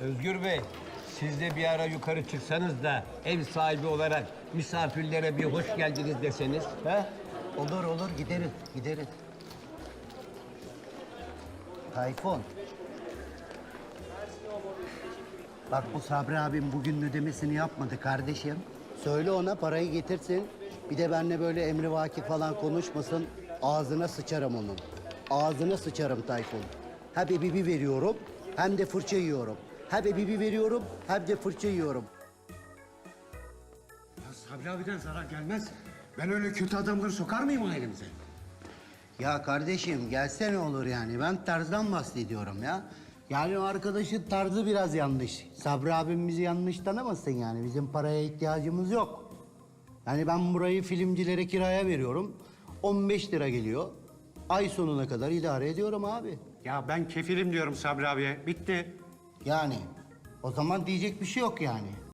Özgür Bey, siz de bir ara yukarı çıksanız da ev sahibi olarak misafirlere bir hoş geldiniz deseniz. He? Olur olur gideriz gideriz. Tayfun. Bak bu Sabri abim bugün ödemesini yapmadı kardeşim. Söyle ona parayı getirsin. Bir de benimle böyle emrivaki falan konuşmasın. Ağzına sıçarım onun. Ağzına sıçarım Tayfun. Hem ebibi veriyorum hem de fırça yiyorum. Hem ebibi veriyorum hem de fırça yiyorum. Ya Sabri abiden zarar gelmez. Ben öyle kötü adamları sokar mıyım ailemize? Ya kardeşim gelse ne olur yani? Ben tarzdan bahsediyorum ya. Yani o arkadaşın tarzı biraz yanlış. Sabri abim bizi yanlış tanımasın yani. Bizim paraya ihtiyacımız yok. Yani ben burayı filmcilere kiraya veriyorum. 15 lira geliyor. Ay sonuna kadar idare ediyorum abi. Ya ben kefilim diyorum Sabri abiye. Bitti. Yani o zaman diyecek bir şey yok yani.